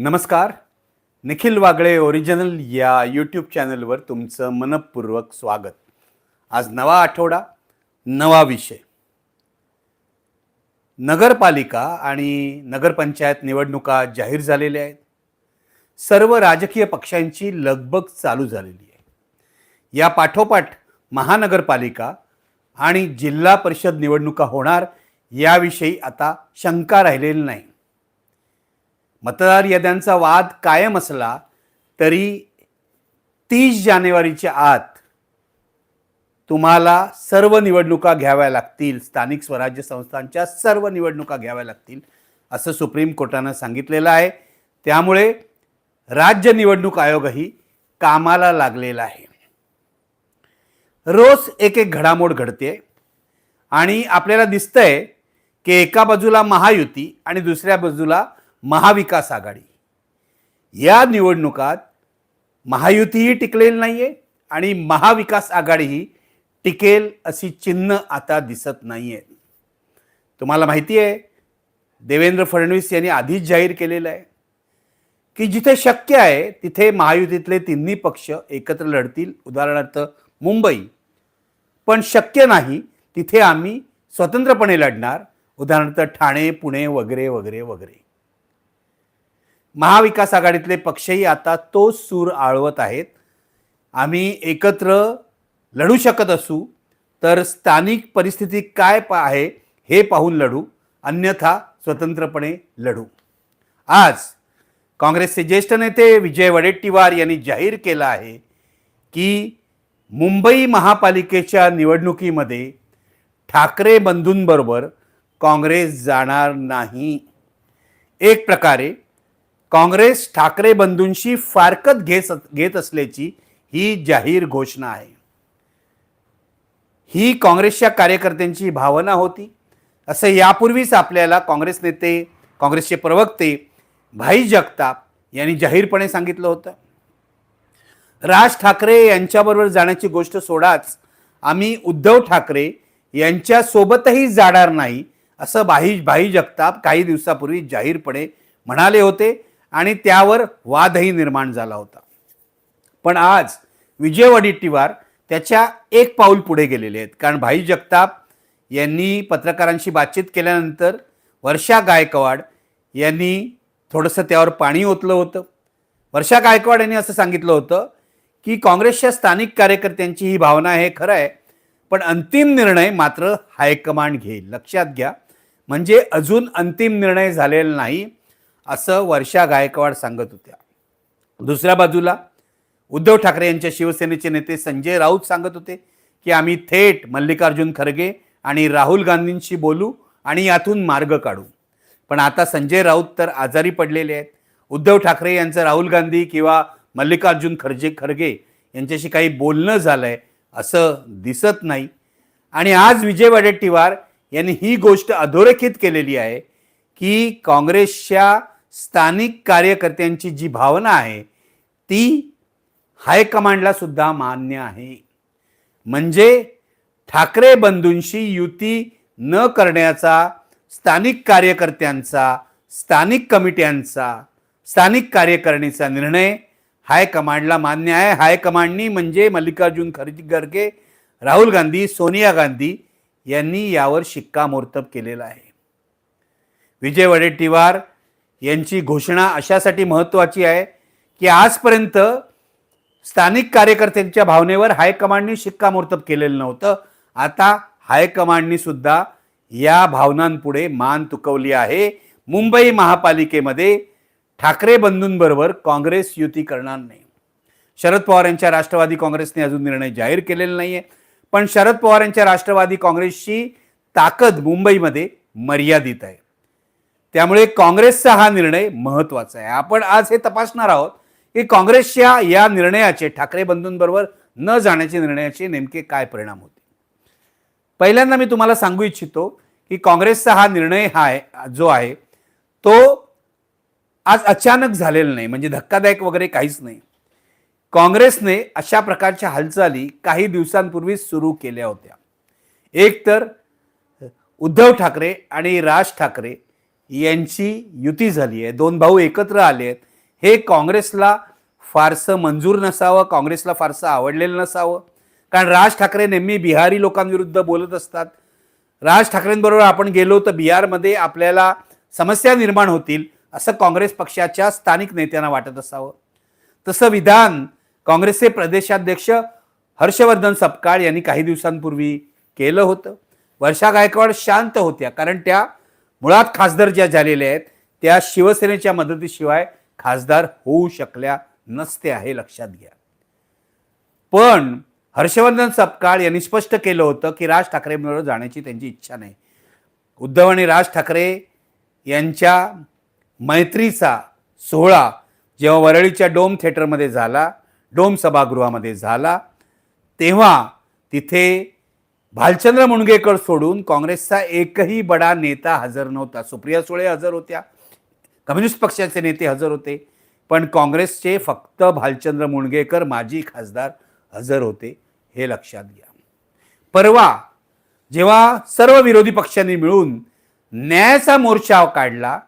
नमस्कार. निखिल वागळे ओरिजिनल या यूट्यूब चॅनलवर तुमचं मनपूर्वक स्वागत. आज नवा आठवडा नवा विषय. नगरपालिका आणि नगरपंचायत निवडणुका जाहीर झालेल्या आहेत. सर्व राजकीय पक्षांची लगबग चालू झालेली आहे. या पाठोपाठ महानगरपालिका आणि जिल्हा परिषद निवडणुका होणार याविषयी आता शंका राहिलेली नाही. मतदार याद्यांचा वाद कायम असला तरी तीस जानेवारीच्या आत तुम्हाला सर्व निवडणुका घ्याव्या लागतील. स्थानिक स्वराज्य संस्थांच्या सर्व निवडणुका घ्याव्या लागतील असं सुप्रीम कोर्टानं सांगितलेलं आहे. त्यामुळे राज्य निवडणूक आयोगही कामाला लागलेला आहे. रोज एक एक घडामोड घडते आणि आपल्याला दिसतंय की एका बाजूला महायुती आणि दुसऱ्या बाजूला महाविकास आघाडी. या निवडणुकात महायुतीही टिकलेली आहे आणि महाविकास आघाडीही टिकेल अशी चिन्ह आता दिसत नाही आहे तुम्हाला माहिती आहे देवेंद्र फडणवीस यांनी आधीच जाहीर केलेलं आहे की जिथे शक्य आहे तिथे महायुतीतले तिन्ही पक्ष एकत्र लढतील. उदाहरणार्थ मुंबई. पण शक्य नाही तिथे आम्ही स्वतंत्रपणे लढणार. उदाहरणार्थ ठाणे पुणे वगैरे वगैरे वगैरे. महाविकास आघाडीतले पक्षही आता तोच सूर आळवत आहेत. आम्ही एकत्र लढू शकत असू तर स्थानिक परिस्थिती काय पा आहे हे पाहून लढू अन्यथा स्वतंत्रपणे लढू. आज काँग्रेसचे ज्येष्ठ नेते विजय वडेट्टीवार यांनी जाहीर केलं आहे की मुंबई महापालिकेच्या निवडणुकीमध्ये ठाकरे बंधूंबरोबर काँग्रेस जाणार नाही. एक प्रकारे काँग्रेस ठाकरे बंधूंशी फारकत घेत घेत असल्याची ही जाहीर घोषणा आहे. ही काँग्रेसच्या कार्यकर्त्यांची भावना होती. असं यापूर्वीच आपल्याला काँग्रेस नेते काँग्रेसचे प्रवक्ते भाई जगताप यांनी जाहीरपणे सांगितलं होतं. राज ठाकरे यांच्याबरोबर जाण्याची गोष्ट सोडाच आम्ही उद्धव ठाकरे यांच्यासोबतही जाणार नाही असं भाई भाई जगताप काही दिवसापूर्वी जाहीरपणे म्हणाले होते. आणि त्यावर वादही निर्माण झाला होता. पण आज विजय वडेट्टीवार त्याच्या एक पाऊल पुढे गेलेले आहेत. कारण भाई जगताप यांनी पत्रकारांशी बातचीत केल्यानंतर वर्षा गायकवाड यांनी थोडंसं त्यावर पाणी ओतलं होतं. वर्षा गायकवाड यांनी असं सांगितलं होतं की काँग्रेसच्या स्थानिक कार्यकर्त्यांची ही भावना आहे खरं आहे पण अंतिम निर्णय मात्र हायकमांड घेईल. लक्षात घ्या. म्हणजे अजून अंतिम निर्णय झालेला नाही. असं वर्षा गायकवाड सांगत होत्या. दुसऱ्या बाजूला उद्धव ठाकरे यांच्या शिवसेनेचे नेते संजय राऊत सांगत होते की आम्ही थेट मल्लिकार्जुन खरगे आणि राहुल गांधींशी बोलू आणि यातून मार्ग काढू. पण आता संजय राऊत तर आजारी पडलेले आहेत. उद्धव ठाकरे यांचं राहुल गांधी किंवा मल्लिकार्जुन खरजे खरगे यांच्याशी काही बोलणं झालं आहे असं दिसत नाही. आणि आज विजय वडेट्टीवार यांनी ही गोष्ट अधोरेखित केलेली आहे की काँग्रेसच्या स्थानिक कार्यकर्त्यांची जी भावना आहे ती हायकमांडला सुद्धा मान्य आहे. म्हणजे ठाकरे बंधूंशी युती न करण्याचा स्थानिक कार्यकर्त्यांचा स्थानिक कमिट्यांचा स्थानिक कार्यकारिणीचा निर्णय हायकमांडला मान्य आहे. हायकमांडनी म्हणजे मल्लिकार्जुन खरगे गर्गे राहुल गांधी सोनिया गांधी यांनी यावर शिक्कामोर्तब केलेला आहे. विजय वडेट्टीवार यांची घोषणा अशासाठी महत्त्वाची आहे की आजपर्यंत स्थानिक कार्यकर्त्यांच्या भावनेवर हायकमांडनी शिक्कामोर्तब केलेलं नव्हतं. आता हायकमांडनी सुद्धा या भावनांपुढे मान तुकवली आहे. मुंबई महापालिकेमध्ये ठाकरे बंधूंबरोबर काँग्रेस युती करणार नाही. शरद पवार यांच्या राष्ट्रवादी काँग्रेसने अजून निर्णय जाहीर केलेला नाही आहे पण शरद पवार यांच्या राष्ट्रवादी काँग्रेसची ताकद मुंबईमध्ये मर्यादित आहे. त्यामुळे काँग्रेसचा हा निर्णय महत्त्वाचा आहे. आपण आज हे तपासणार आहोत की काँग्रेसच्या या निर्णयाचे ठाकरे बंधूंबरोबर न जाण्याच्या निर्णयाचे नेमके काय परिणाम होते पहिल्यांदा मी तुम्हाला सांगू इच्छितो की काँग्रेसचा हा निर्णय हा जो आहे तो आज अचानक झालेला नाही म्हणजे धक्कादायक वगैरे काहीच नाही. काँग्रेसने अशा प्रकारच्या हालचाली काही दिवसांपूर्वीच सुरू केल्या होत्या. एक तर उद्धव ठाकरे आणि राज ठाकरे यांची युती झाली आहे. दोन भाऊ एकत्र आले आहेत हे काँग्रेसला फारसं मंजूर नसावं काँग्रेसला फारसं आवडलेलं नसावं. कारण राज ठाकरे नेहमी बिहारी लोकांविरुद्ध बोलत असतात. राज ठाकरेंबरोबर आपण गेलो तर बिहारमध्ये आपल्याला समस्या निर्माण होतील असं काँग्रेस पक्षाच्या स्थानिक नेत्यांना वाटत असावं. तसं विधान काँग्रेसचे प्रदेशाध्यक्ष हर्षवर्धन सपकाळ यांनी काही दिवसांपूर्वी केलं होतं. वर्षा गायकवाड शांत होत्या. कारण त्या मुळात खासदार ज्या झालेल्या आहेत त्या शिवसेनेच्या मदतीशिवाय खासदार होऊ शकल्या नसत्या हे लक्षात घ्या. पण हर्षवर्धन सपकाळ यांनी स्पष्ट केलं होतं की राज ठाकरेंबरोबर जाण्याची त्यांची इच्छा नाही. उद्धव आणि राज ठाकरे यांच्या मैत्रीचा सोहळा जेव्हा वरळीच्या डोम थिएटरमध्ये झाला डोम सभागृहामध्ये झाला तेव्हा तिथे भालचंद्र मुणगेकर सोडून काँग्रेसचा एकही बडा नेता हजर नव्हता. सुप्रिया सुळे हजर होत्या. कम्युनिस्ट पक्षाचे नेते हजर होते. पण काँग्रेसचे फक्त भालचंद्र मुणगेकर माजी खासदार हजर होते हे लक्षात घ्या. परवा जेव्हा सर्व विरोधी पक्षांनी मिळून न्यायाचा मोर्चा काढला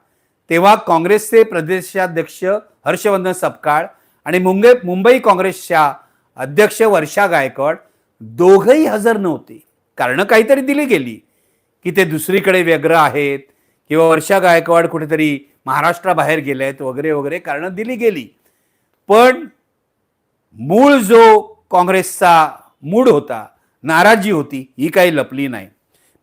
तेव्हा काँग्रेसचे प्रदेशाध्यक्ष हर्षवर्धन सपकाळ आणि मुंबई मुंबई काँग्रेसच्या अध्यक्ष वर्षा गायकवाड दोघंही हजर नव्हते. कारणं काहीतरी दिली गेली की ते दुसरीकडे व्यग्र आहेत किंवा वर्षा गायकवाड कुठेतरी महाराष्ट्राबाहेर गेले आहेत वगैरे वगैरे कारणं दिली गेली. पण मूळ जो काँग्रेसचा मूड होता नाराजी होती ही काही लपली नाही.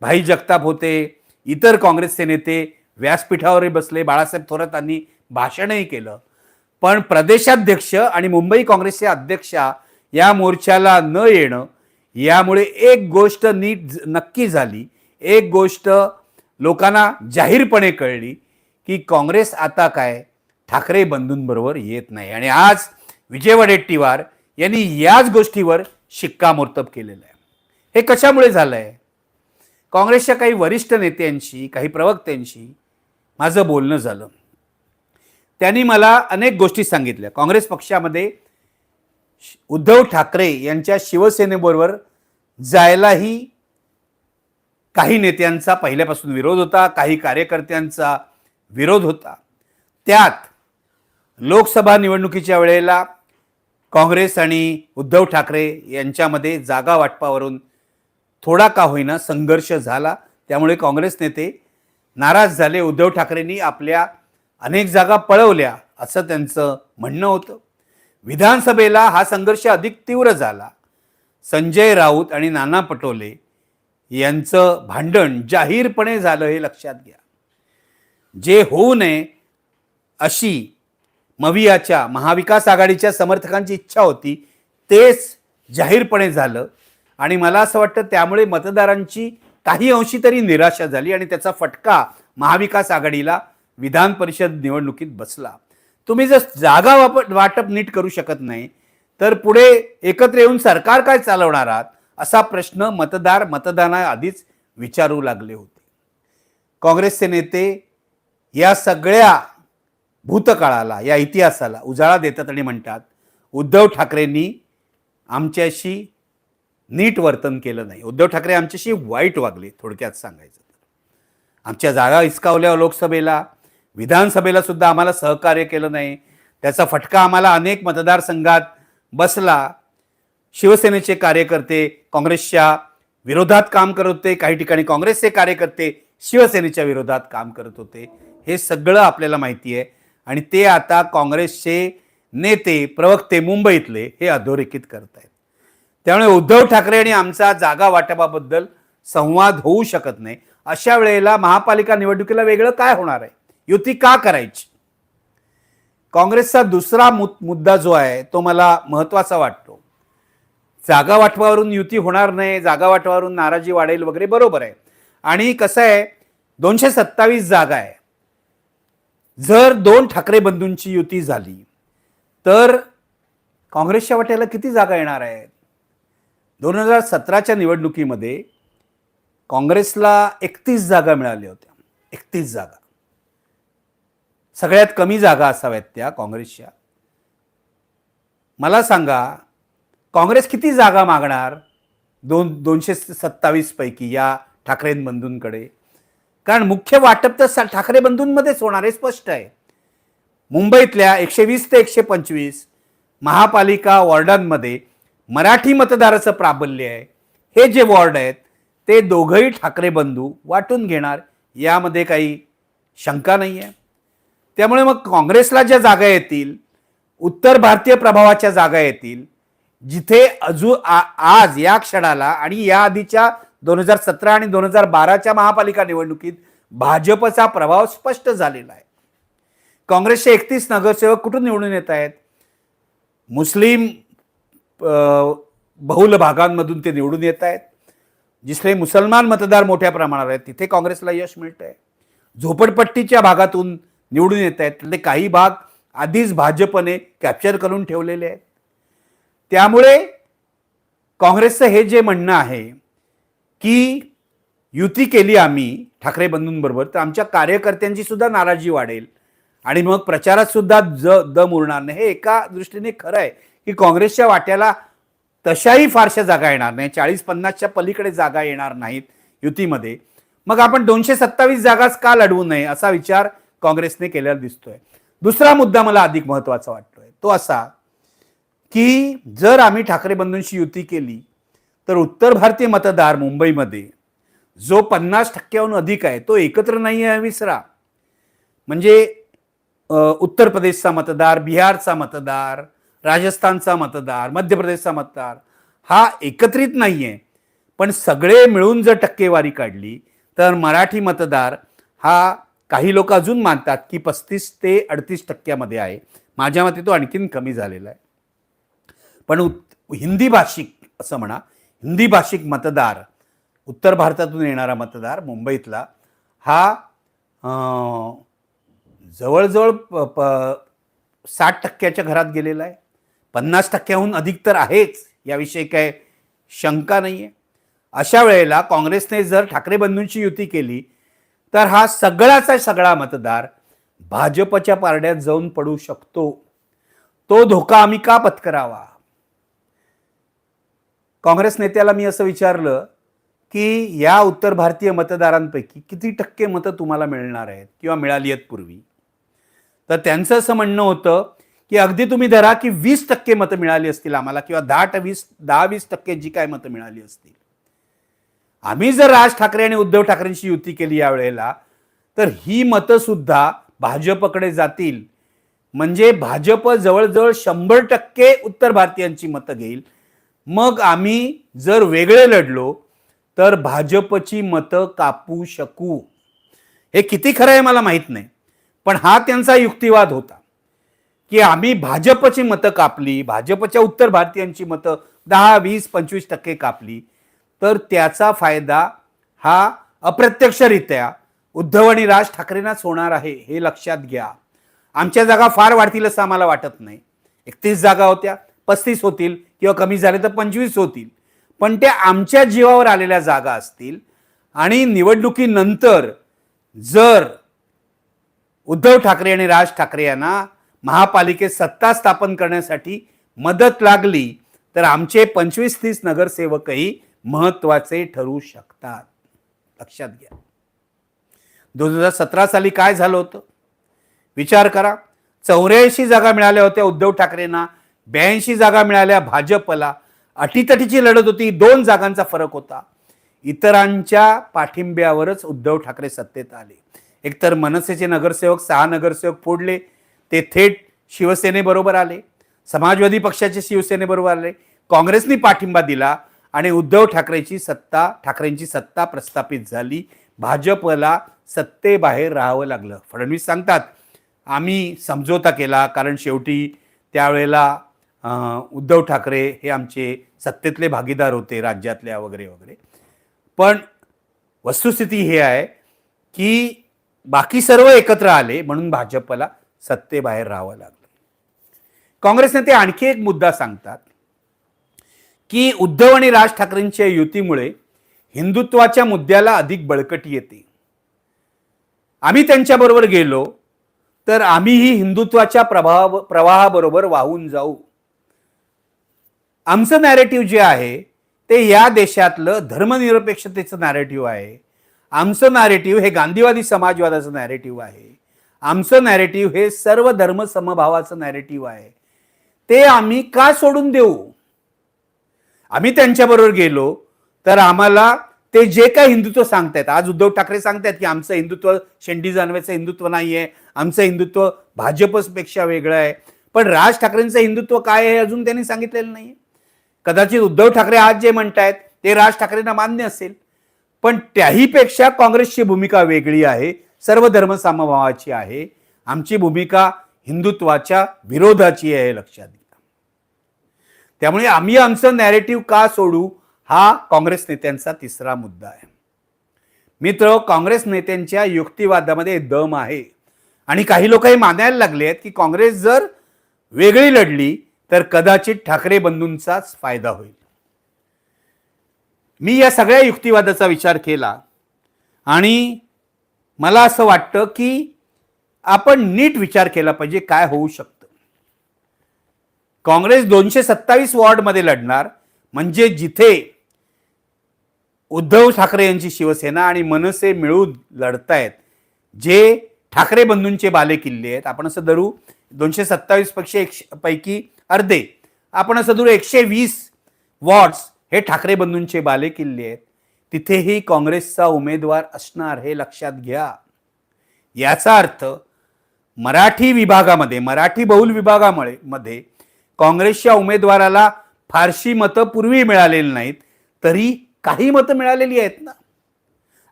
भाई जगताप होते इतर काँग्रेसचे नेते व्यासपीठावरही बसले बाळासाहेब थोरातांनी भाषणही केलं. पण प्रदेशाध्यक्ष आणि मुंबई काँग्रेसचे अध्यक्षा या मोर्चाला न येणं यामुळे एक गोष्ट नीट नक्की झाली. एक गोष्ट लोकांना जाहीरपणे कळली की काँग्रेस आता काय ठाकरे बंधूंबरोबर येत नाही. आणि आज विजय वडेट्टीवार यांनी याच गोष्टीवर शिक्कामोर्तब केलेलं आहे. हे कशामुळे झालं आहे काँग्रेसच्या काही वरिष्ठ नेत्यांशी काही प्रवक्त्यांशी माझं बोलणं झालं. त्यांनी मला अनेक गोष्टी सांगितल्या. काँग्रेस पक्षामध्ये उद्धव ठाकरे यांच्या शिवसेनेबरोबर जायलाही काही नेत्यांचा पहिल्यापासून विरोध होता काही कार्यकर्त्यांचा विरोध होता. त्यात लोकसभा निवडणुकीच्या वेळेला काँग्रेस आणि उद्धव ठाकरे यांच्यामध्ये जागा वाटपावरून थोडा का होईना संघर्ष झाला. त्यामुळे काँग्रेस नेते नाराज झाले. उद्धव ठाकरेंनी आपल्या अनेक जागा पळवल्या असं त्यांचं म्हणणं होतं. विधानसभेला हा संघर्ष अधिक तीव्र झाला. संजय राऊत आणि नाना पटोले यांचं भांडण जाहीरपणे झालं हे लक्षात घ्या. जे होऊ नये अशी मवियाच्या महाविकास आघाडीच्या समर्थकांची इच्छा होती तेच जाहीरपणे झालं आणि मला असं वाटतं त्यामुळे मतदारांची काही अंशी तरी निराशा झाली आणि त्याचा फटका महाविकास आघाडीला विधान परिषद निवडणुकीत बसला. तुम्ही जर जागा वाप वाटप नीट करू शकत नाही तर पुढे एकत्र येऊन सरकार काय चालवणार आहात असा प्रश्न मतदार मतदानाआधीच विचारू लागले होते. काँग्रेसचे नेते या सगळ्या भूतकाळाला या इतिहासाला उजाळा देतात आणि म्हणतात उद्धव ठाकरेंनी आमच्याशी नीट वर्तन केलं नाही. उद्धव ठाकरे आमच्याशी वाईट वागले थोडक्यात सांगायचं तर. आमच्या जागा हिसकावल्या लोकसभेला विधानसभेला सुद्धा आम्हाला सहकार्य केलं नाही. त्याचा फटका आम्हाला अनेक मतदारसंघात बसला. शिवसेनेचे कार्यकर्ते काँग्रेसच्या विरोधात काम करत होते. काही ठिकाणी काँग्रेसचे कार्यकर्ते शिवसेनेच्या विरोधात काम करत होते. हे सगळं आपल्याला माहिती आहे. आणि ते आता काँग्रेसचे नेते प्रवक्ते मुंबईतले हे अधोरेखित करत आहेत त्यामुळे उद्धव ठाकरे आणि आमचा जागा वाटपाबद्दल संवाद होऊ शकत नाही. अशा वेळेला महापालिका निवडणुकीला वेगळं काय होणार आहे? युती का करायची? काँग्रेसचा दुसरा मु मुद्दा जो आहे तो मला महत्त्वाचा वाटतो. जागा वाटपावरून युती होणार नाही जागा वाटपावरून नाराजी वाढेल वगैरे बरोबर आहे. आणि कसं आहे दोनशे सत्तावीस जागा आहे. जर दोन ठाकरे बंधूंची युती झाली तर काँग्रेसच्या वाट्याला किती जागा येणार आहेत? दोन हजार सतराच्या निवडणुकीमध्ये काँग्रेसला एकतीस जागा मिळाल्या होत्या. एकतीस जागा. सगळ्यात कमी जागा असाव्यात त्या काँग्रेसच्या. मला सांगा काँग्रेस किती जागा मागणार? दोन दोनशे सत्तावीसपैकी या ठाकरे बंधूंकडे. कारण मुख्य वाटप तर सा- ठाकरे बंधूंमध्येच होणार हे स्पष्ट आहे. मुंबईतल्या एकशे वीस ते एकशे पंचवीस महापालिका वॉर्डांमध्ये मराठी मतदाराचं प्राबल्य आहे. हे जे वॉर्ड आहेत ते दोघंही ठाकरे बंधू वाटून घेणार. यामध्ये काही शंका नाही आहे त्यामुळे मग काँग्रेसला ज्या जागा येतील उत्तर भारतीय प्रभावाच्या जागा येतील जिथे अजून आ- आज या क्षणाला आणि या आधीच्या दोन हजार सतरा आणि दोन हजार बाराच्या महापालिका निवडणुकीत भाजपचा प्रभाव स्पष्ट झालेला आहे. काँग्रेसचे एकतीस नगरसेवक कुठून निवडून येत आहेत? मुस्लिम बहुल भागांमधून ते निवडून येत आहेत. जिथे मुसलमान मतदार मोठ्या प्रमाणावर आहेत तिथे काँग्रेसला यश मिळत आहे झोपडपट्टीच्या भागातून निवडून येत आहेत. त्यातले काही भाग आधीच भाजपने कॅप्चर करून ठेवलेले आहेत. त्यामुळे काँग्रेसचं हे जे म्हणणं आहे की युती केली आम्ही ठाकरे बंधूंबरोबर तर आमच्या कार्यकर्त्यांची सुद्धा नाराजी वाढेल. आणि मग प्रचारात सुद्धा ज दम उरणार नाही. हे एका दृष्टीने खरं आहे की काँग्रेसच्या वाट्याला तशाही फारशा जागा येणार नाही. चाळीस पन्नासच्या पलीकडे जागा येणार नाहीत युतीमध्ये. मग आपण दोनशे सत्तावीस जागाच का लढवू नये असा विचार काँग्रेसने केलेला दिसतोय. दुसरा मुद्दा मला अधिक महत्त्वाचा वाटतोय. तो असा की जर आम्ही ठाकरे बंधूंशी युती केली तर उत्तर भारतीय मतदार मुंबईमध्ये जो पन्नास टक्क्याहून अधिक आहे तो एकत्र नाही आहे विसरा म्हणजे उत्तर प्रदेशचा मतदार बिहारचा मतदार राजस्थानचा मतदार मध्य प्रदेशचा मतदार हा एकत्रित नाही आहे. पण सगळे मिळून जर टक्केवारी काढली तर मराठी मतदार हा काही लोक अजून मानतात की पस्तीस ते अडतीस टक्क्यामध्ये आहे. माझ्या मते तो आणखीन कमी झालेला आहे. पण उत- हिंदी भाषिक असं म्हणा हिंदी भाषिक मतदार उत्तर भारतातून येणारा मतदार मुंबईतला हा जवळजवळ प प साठ टक्क्याच्या घरात गेलेला आहे. पन्नास टक्क्याहून अधिक तर आहेच. याविषयी काय शंका नाही आहे अशा वेळेला काँग्रेसने जर ठाकरे बंधूंची युती केली तर हा सगळाचा सगळा मतदार भाजपच्या पारड्यात जाऊन पडू शकतो. तो धोका आम्ही का पत्करावा? काँग्रेस नेत्याला मी असं विचारलं की या उत्तर भारतीय मतदारांपैकी किती टक्के मतं तुम्हाला मिळणार आहेत किंवा मिळाली आहेत पूर्वी? तर त्यांचं असं म्हणणं होतं की अगदी तुम्ही धरा की वीस टक्के मतं मिळाली असतील आम्हाला किंवा दहा ट वीस दहा वीस टक्के जी काय मतं मिळाली असतील. आम्ही जर राज ठाकरे आणि उद्धव ठाकरेंची युती केली यावेळेला तर ही मतंसुद्धा भाजपकडे जातील. म्हणजे भाजप जवळजवळ शंभर टक्के उत्तर भारतीयांची मतं घेईल. मग आम्ही जर वेगळे लढलो तर भाजपची मतं कापू शकू. हे किती खरं आहे मला माहीत नाही. पण हा त्यांचा युक्तिवाद होता. की आम्ही भाजपची मतं कापली भाजपच्या उत्तर भारतीयांची मतं दहा वीस पंचवीस टक्के कापली तर त्याचा फायदा हा अप्रत्यक्षरित्या उद्धव आणि राज ठाकरेंनाच होणार आहे हे लक्षात घ्या. आमच्या जागा फार वाढतील असं आम्हाला वाटत नाही. एकतीस जागा होत्या पस्तीस होतील किंवा कमी झाले तर पंचवीस होतील. पण त्या आमच्या जीवावर आलेल्या जागा असतील आणि निवडणुकीनंतर जर उद्धव ठाकरे आणि राज ठाकरे यांना महापालिकेत सत्ता स्थापन करण्यासाठी मदत लागली तर आमचे पंचवीस तीस नगरसेवकही महत्त्वाचे ठरू शकतात. लक्षात घ्या. दोन हजार सतरा साली काय झालं होतं? विचार करा. चौऱ्याऐंशी जागा मिळाल्या होत्या उद्धव ठाकरेंना ब्याऐंशी जागा मिळाल्या भाजपला. अटीतटीची लढत होती दोन जागांचा फरक होता. इतरांच्या पाठिंब्यावरच उद्धव ठाकरे सत्तेत आले. एकतर मनसेचे नगरसेवक सहा नगरसेवक फोडले ते थेट शिवसेनेबरोबर आले. समाजवादी पक्षाचे शिवसेनेबरोबर आले. काँग्रेसनी पाठिंबा दिला. आणि उद्धव ठाकरेची सत्ता ठाकरेंची सत्ता प्रस्थापित झाली. भाजपला सत्तेबाहेर राहावं लागलं. फडणवीस सांगतात आम्ही समझोता केला कारण शेवटी त्यावेळेला उद्धव ठाकरे हे आमचे सत्तेतले भागीदार होते राज्यातल्या वगैरे वगैरे. पण वस्तुस्थिती हे आहे की बाकी सर्व एकत्र आले म्हणून भाजपला सत्तेबाहेर राहावं लागलं. काँग्रेस नेते आणखी एक मुद्दा सांगतात की उद्धव आणि राज ठाकरेंच्या युतीमुळे हिंदुत्वाच्या मुद्द्याला अधिक बळकटी येते. आम्ही त्यांच्याबरोबर गेलो तर आम्हीही हिंदुत्वाच्या प्रभाव प्रवाहाबरोबर वाहून जाऊ. आमचं नॅरेटिव्ह जे आहे ते या देशातलं धर्मनिरपेक्षतेचं नॅरेटिव्ह आहे. आमचं नॅरेटिव्ह हे गांधीवादी समाजवादाचं नॅरेटिव्ह आहे. आमचं नॅरेटिव्ह हे सर्व धर्म समभावाचं नॅरेटिव्ह आहे. ते आम्ही का सोडून देऊ? आम्ही त्यांच्याबरोबर गेलो तर आम्हाला ते जे काही हिंदुत्व सांगतायत आज उद्धव ठाकरे सांगतायत की आमचं हिंदुत्व शेंडी जानवेचं हिंदुत्व नाही आहे आमचं हिंदुत्व भाजपपेक्षा वेगळं आहे. पण राज ठाकरेंचं हिंदुत्व काय आहे अजून त्यांनी सांगितलेलं नाही कदाचित उद्धव ठाकरे आज जे म्हणतायत ते राज ठाकरेंना मान्य असेल. पण त्याहीपेक्षा काँग्रेसची भूमिका वेगळी आहे सर्व धर्म समभावाची आहे. आमची भूमिका हिंदुत्वाच्या विरोधाची आहे लक्षात घ्या. त्यामुळे आम्ही आमचं नॅरेटिव्ह का सोडू हा काँग्रेस नेत्यांचा तिसरा मुद्दा आहे. मित्र काँग्रेस नेत्यांच्या युक्तिवादामध्ये दम आहे. आणि काही लोक हे मानायला लागले आहेत की काँग्रेस जर वेगळी लढली तर कदाचित ठाकरे बंधूंचाच फायदा होईल. मी या सगळ्या युक्तिवादाचा विचार केला आणि मला असं वाटतं की आपण नीट विचार केला पाहिजे काय होऊ शकतं. काँग्रेस दोनशे सत्तावीस वॉर्डमध्ये लढणार. म्हणजे जिथे उद्धव ठाकरे यांची शिवसेना आणि मनसे मिळून लढतायत जे ठाकरे बंधूंचे बाले किल्ले आहेत. आपण असं धरू दोनशे सत्तावीस पक्ष एकशे पैकी अर्धे. आपण असं धरू एकशे वीस वॉर्ड्स हे ठाकरे बंधूंचे बाले किल्ले आहेत. तिथेही काँग्रेसचा उमेदवार असणार हे लक्षात घ्या. याचा अर्थ मराठी विभागामध्ये मराठी बहुल विभागामुळे मध्ये काँग्रेसच्या उमेदवाराला फारशी मतं पूर्वी मिळालेली नाहीत तरी काही मतं मिळालेली आहेत ना.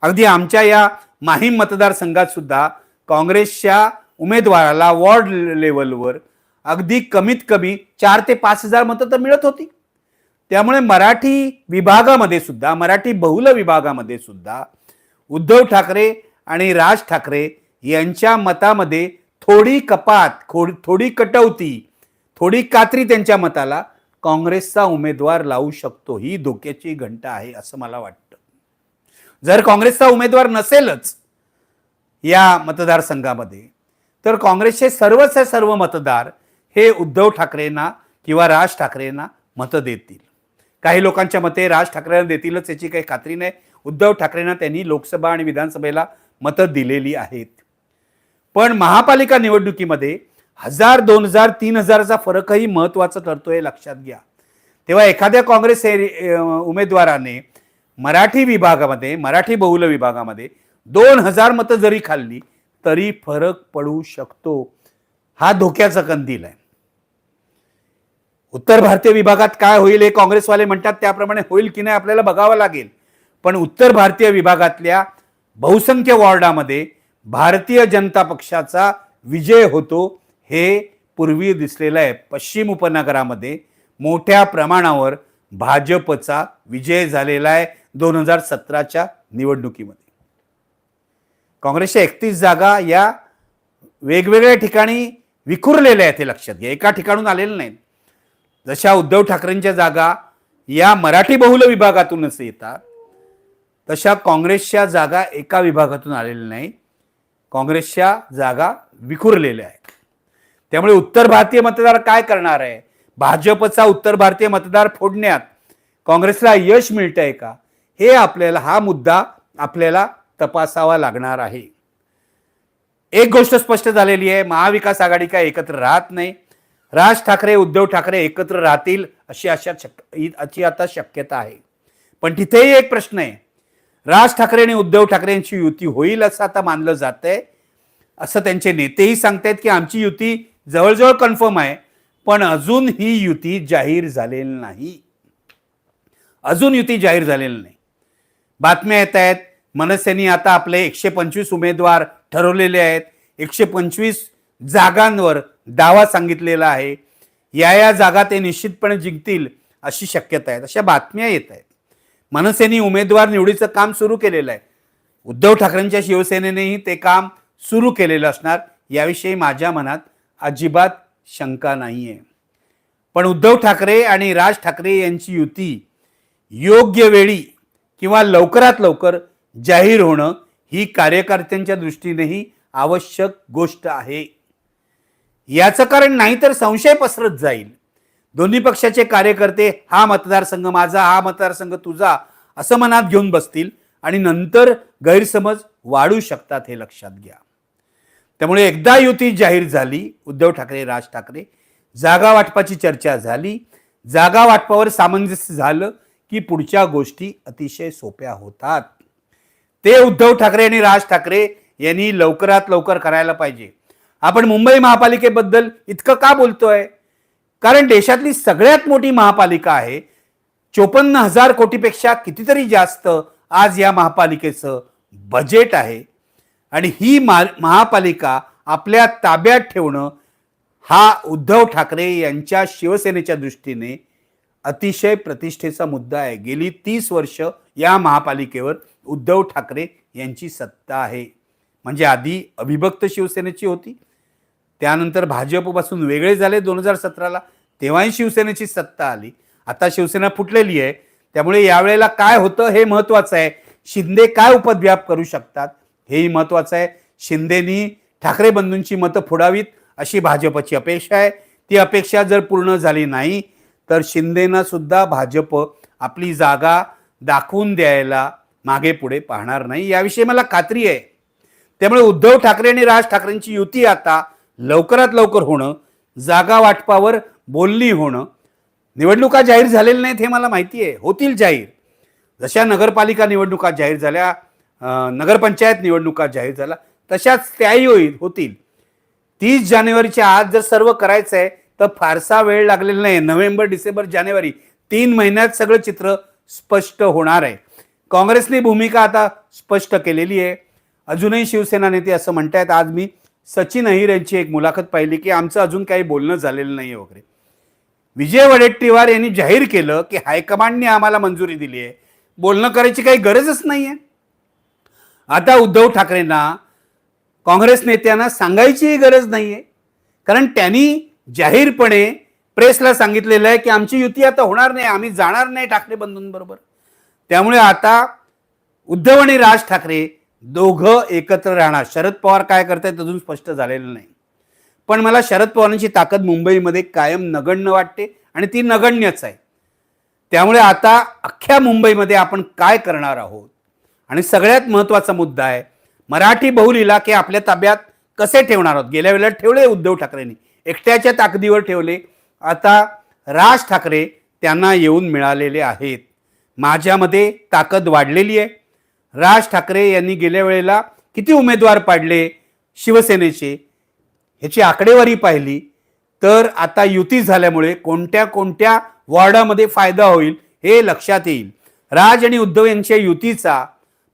अगदी आमच्या या माहीम मतदारसंघात सुद्धा काँग्रेसच्या उमेदवाराला वॉर्ड लेवलवर अगदी कमीत कमी चार ते पाच हजार मतं तर मिळत होती. त्यामुळे मराठी विभागामध्ये सुद्धा मराठी बहुल विभागामध्ये सुद्धा उद्धव ठाकरे आणि राज ठाकरे यांच्या मतामध्ये थोडी कपात थोडी कटवती थोडी कात्री त्यांच्या मताला काँग्रेसचा उमेदवार लावू शकतो ही धोक्याची घंटा आहे असं मला वाटतं. जर काँग्रेसचा उमेदवार नसेलच या मतदारसंघामध्ये तर काँग्रेसचे सर्वच सर्व मतदार हे उद्धव ठाकरेंना किंवा राज ठाकरेंना मतं देतील. काही लोकांच्या मते राज ठाकरेंना देतीलच याची काही खात्री नाही. उद्धव ठाकरेंना त्यांनी लोकसभा आणि विधानसभेला मतं दिलेली आहेत. पण महापालिका निवडणुकीमध्ये हजार दोन हजार तीन हजाराचा फरकही महत्त्वाचा ठरतो हे लक्षात घ्या. तेव्हा एखाद्या काँग्रेस उमेदवाराने मराठी विभागामध्ये मराठी बहुल विभागामध्ये दोन हजार मतं जरी खाल्ली तरी फरक पडू शकतो. हा धोक्याचा कंदील आहे. उत्तर भारतीय विभागात काय होईल हे काँग्रेसवाले म्हणतात त्याप्रमाणे होईल की नाही आपल्याला बघावं लागेल. पण उत्तर भारतीय विभागातल्या बहुसंख्य वॉर्डामध्ये भारतीय जनता पक्षाचा विजय होतो हे पूर्वी दिसलेलं आहे. पश्चिम उपनगरामध्ये मोठ्या प्रमाणावर भाजपचा विजय झालेला आहे दोन हजार सतराच्या निवडणुकीमध्ये. काँग्रेसच्या एकतीस जागा या वेगवेगळ्या ठिकाणी विखुरलेल्या आहेत हे लक्षात घ्या. एका ठिकाणून आलेलं नाहीत जशा उद्धव ठाकरेंच्या जागा या मराठी बहुल विभागातूनच येतात. तशा काँग्रेसच्या जागा एका विभागातून आलेल्या नाही काँग्रेसच्या जागा विखुरलेल्या आहेत. त्यामुळे उत्तर भारतीय मतदार काय करणार आहे? भाजपचा उत्तर भारतीय मतदार फोडण्यात काँग्रेसला यश मिळत आहे का? हे आपल्याला हा मुद्दा आपल्याला तपासावा लागणार आहे. एक गोष्ट स्पष्ट झालेली आहे महाविकास आघाडी काय एकत्र राहत नाही. राज ठाकरे उद्धव ठाकरे एकत्र राहतील अशी अशा शक अशी आता शक्यता आहे. पण तिथेही एक प्रश्न आहे. राज ठाकरे आणि उद्धव ठाकरेंची युती होईल असं आता मानलं जात आहे असं त्यांचे नेतेही सांगतायत की आमची युती जवळजवळ कन्फर्म आहे पण अजून ही युती जाहीर झालेली नाही. अजून युती जाहीर झालेली नाही. बातम्या येत आहेत मनसेनी आता आपले एकशे पंचवीस उमेदवार ठरवलेले आहेत. एकशे पंचवीस जागांवर दावा सांगितलेला आहे. या या जागा ते निश्चितपणे जिंकतील अशी शक्यता आहे. अशा बातम्या येत आहेत. मनसेनी उमेदवार निवडीचं काम सुरू केलेलं आहे. उद्धव ठाकरेंच्या शिवसेनेनेही ते काम सुरू केलेलं असणार याविषयी माझ्या मनात अजिबात शंका नाही आहे पण उद्धव ठाकरे आणि राज ठाकरे यांची युती योग्य वेळी किंवा लवकरात लवकर जाहीर होणं ही कार्यकर्त्यांच्या दृष्टीनेही आवश्यक गोष्ट आहे. याचं कारण नाहीतर संशय पसरत जाईल. दोन्ही पक्षाचे कार्यकर्ते हा मतदारसंघ माझा हा मतदारसंघ तुझा असं मनात घेऊन बसतील आणि नंतर गैरसमज वाढू शकतात हे लक्षात घ्या. त्यामुळे एकदा युती जाहीर झाली उद्धव ठाकरे राज ठाकरे जागा वाटपाची चर्चा झाली. जागा वाटपावर सामंजस्य झालं की पुढच्या गोष्टी अतिशय सोप्या होतात. ते उद्धव ठाकरे आणि राज ठाकरे यांनी लवकरात लवकर करायला पाहिजे. आपण मुंबई महापालिकेबद्दल इतकं का बोलतोय? कारण देशातली सगळ्यात मोठी महापालिका आहे. चोपन्न हजार कोटीपेक्षा कितीतरी जास्त आज या महापालिकेचं बजेट आहे. आणि ही मा महापालिका आपल्या ताब्यात ठेवणं हा उद्धव ठाकरे यांच्या शिवसेनेच्या दृष्टीने अतिशय प्रतिष्ठेचा मुद्दा आहे. गेली तीस वर्ष या महापालिकेवर उद्धव ठाकरे यांची सत्ता आहे. म्हणजे आधी अविभक्त शिवसेनेची होती. त्यानंतर भाजपपासून वेगळे झाले दोन हजार सतराला. तेव्हाही शिवसेनेची सत्ता आली. आता शिवसेना फुटलेली आहे. त्यामुळे यावेळेला काय होतं हे महत्त्वाचं आहे. शिंदे काय उपद्व्याप करू शकतात? हेही महत्त्वाचं आहे. शिंदेनी ठाकरे बंधूंची मतं फोडावीत अशी भाजपची अपेक्षा आहे. ती अपेक्षा जर पूर्ण झाली नाही तर शिंदेना सुद्धा भाजप आपली जागा दाखवून द्यायला मागे पुढे पाहणार नाही. याविषयी मला खात्री आहे. त्यामुळे उद्धव ठाकरे आणि राज ठाकरेंची युती आता लवकरात लवकर होणं जागा वाटपावर बोलणी होणं निवडणुका जाहीर झालेल्या नाहीत हे मला माहिती आहे. होतील जाहीर. जशा नगरपालिका निवडणुका जाहीर झाल्या नगरपंचायत निवडणुका जाहीर झाला तशाच त्याही होईल होतील. तीस जानेवारीच्या आत जर सर्व करायचं आहे तर फारसा वेळ लागलेला नाही नोव्हेंबर डिसेंबर जानेवारी तीन महिन्यात सगळं चित्र स्पष्ट होणार आहे. काँग्रेसने भूमिका आता स्पष्ट केलेली आहे. अजूनही शिवसेना नेते असं म्हणतायत. आज मी सचिन अहिर यांची एक मुलाखत पाहिली की आमचं अजून काही बोलणं झालेलं नाही वगैरे. विजय वडेट्टीवार यांनी जाहीर केलं की हायकमांडने आम्हाला मंजुरी दिली आहे बोलणं करायची काही गरजच नाही आहे आता उद्धव ठाकरेंना काँग्रेस नेत्यांना सांगायचीही गरज नाही आहे कारण त्यांनी जाहीरपणे प्रेसला सांगितलेलं आहे की आमची युती आता होणार नाही आम्ही जाणार नाही ठाकरे बंधूंबरोबर. त्यामुळे आता उद्धव आणि राज ठाकरे दोघं एकत्र राहणार. शरद पवार काय करतायत अजून स्पष्ट झालेलं नाही. पण मला शरद पवारांची ताकद मुंबईमध्ये कायम नगण्य वाटते आणि ती नगण्यच आहे. त्यामुळे आता अख्ख्या मुंबईमध्ये आपण काय करणार आहोत? आणि सगळ्यात महत्त्वाचा मुद्दा आहे मराठी बहुल इलाके आपल्या ताब्यात कसे ठेवणार आहोत? गेल्या वेळेला ठेवले उद्धव ठाकरेंनी. एकट्याच्या ताकदीवर ठेवले. आता राज ठाकरे त्यांना येऊन मिळालेले आहेत. माझ्यामध्ये ताकद वाढलेली आहे. राज ठाकरे यांनी गेल्या वेळेला किती उमेदवार पाडले? शिवसेनेचे. ह्याची आकडेवारी पाहिली. तर आता युती झाल्यामुळे कोणत्या कोणत्या वॉर्डामध्ये फायदा होईल हे लक्षात येईल. राज आणि उद्धव यांच्या युतीचा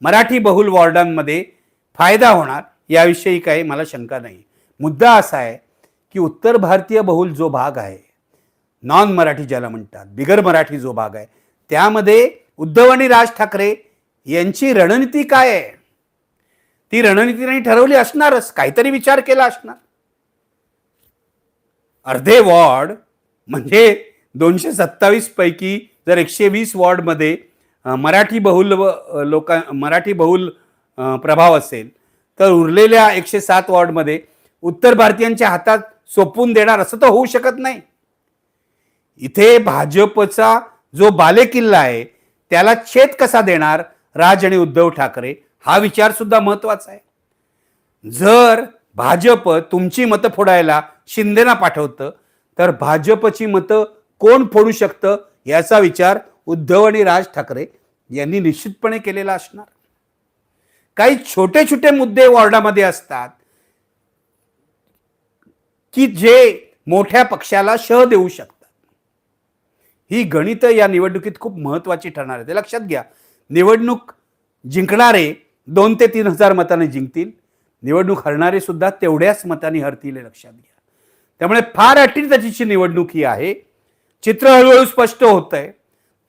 मराठी बहुल वॉर्डांमध्ये फायदा होणार याविषयी काही मला शंका नाही. मुद्दा असा आहे की उत्तर भारतीय बहुल जो भाग आहे नॉन मराठी ज्याला म्हणतात बिगर मराठी जो भाग आहे त्यामध्ये उद्धव आणि राज ठाकरे यांची रणनीती काय आहे? ती रणनीती त्यांनी ठरवली असणारच काहीतरी विचार केला असणार. अर्धे वॉर्ड म्हणजे दोनशे सत्तावीस पैकी जर एकशे वीस वॉर्डमध्ये मराठी बहुल व- लोका मराठी बहुल प्रभाव असेल तर उरलेल्या एकशे सात वॉर्डमध्ये उत्तर भारतीयांच्या हातात सोपवून देणार असं तर होऊ शकत नाही. इथे भाजपचा जो बालेकिल्ला आहे त्याला छेद कसा देणार राज आणि उद्धव ठाकरे? हा विचार सुद्धा महत्त्वाचा आहे. जर भाजप तुमची मतं फोडायला शिंदेना पाठवतं तर भाजपची मतं कोण फोडू शकतं याचा विचार उद्धव आणि राज ठाकरे यांनी निश्चितपणे केलेला असणार. काही छोटे छोटे मुद्दे वॉर्डामध्ये असतात की जे मोठ्या पक्षाला शह देऊ शकतात. ही गणितं या निवडणुकीत खूप महत्त्वाची ठरणार आहे. ते लक्षात घ्या. निवडणूक जिंकणारे दोन ते तीन हजार मताने जिंकतील. निवडणूक हरणारे सुद्धा तेवढ्याच मताने हरतील हे लक्षात घ्या. त्यामुळे फार अटीतटीची निवडणूक ही आहे. चित्र हळूहळू स्पष्ट होत आहे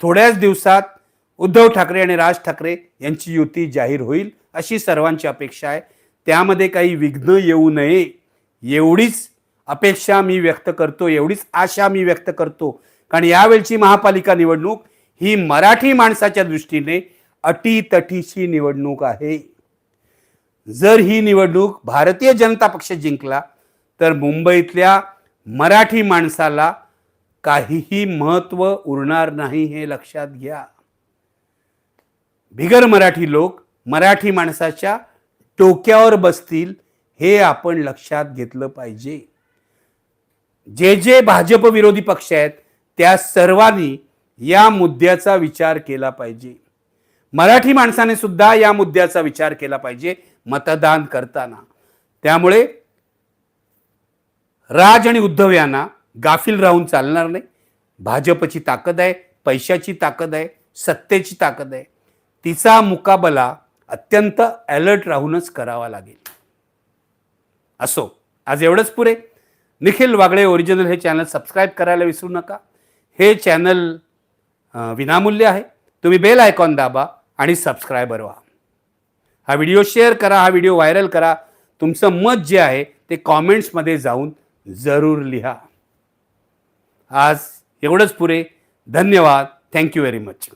थोड्याच दिवसात उद्धव ठाकरे आणि राज ठाकरे यांची युती जाहीर होईल अशी सर्वांची अपेक्षा आहे. त्यामध्ये काही विघ्न येऊ नये एवढीच अपेक्षा मी व्यक्त करतो एवढीच आशा मी व्यक्त करतो. कारण यावेळची महापालिका निवडणूक ही मराठी माणसाच्या दृष्टीने अटीतटीची निवडणूक आहे. जर ही निवडणूक भारतीय जनता पक्ष जिंकला तर मुंबईतल्या मराठी माणसाला काहीही महत्त्व उरणार नाही हे लक्षात घ्या. बिगर मराठी लोक मराठी माणसाच्या डोक्यावर बसतील हे आपण लक्षात घेतलं पाहिजे. जे जे भाजप विरोधी पक्ष आहेत त्या सर्वांनी या मुद्द्याचा विचार केला पाहिजे. मराठी माणसाने सुद्धा या मुद्द्याचा विचार केला पाहिजे मतदान करताना. त्यामुळे राज आणि उद्धव यांना गाफील राहून चालणार नाही. भाजपची ताकद आहे पैशाची ताकद आहे सत्तेची ताकद आहे. तिचा मुकाबला अत्यंत अलर्ट राहूनच करावा लागेल. असो आज एवढंच पुरे. निखिल वागळे ओरिजिनल हे चॅनल सबस्क्राईब करायला विसरू नका. हे चॅनल विनामूल्य आहे. तुम्ही बेल आयकॉन दाबा आणि सबस्क्रायबर व्हा. हा व्हिडिओ शेअर करा हा व्हिडिओ व्हायरल करा. तुमचं मत जे आहे ते कॉमेंट्समध्ये जाऊन जरूर लिहा. आज एवढंच पुरे. धन्यवाद. Thank you very much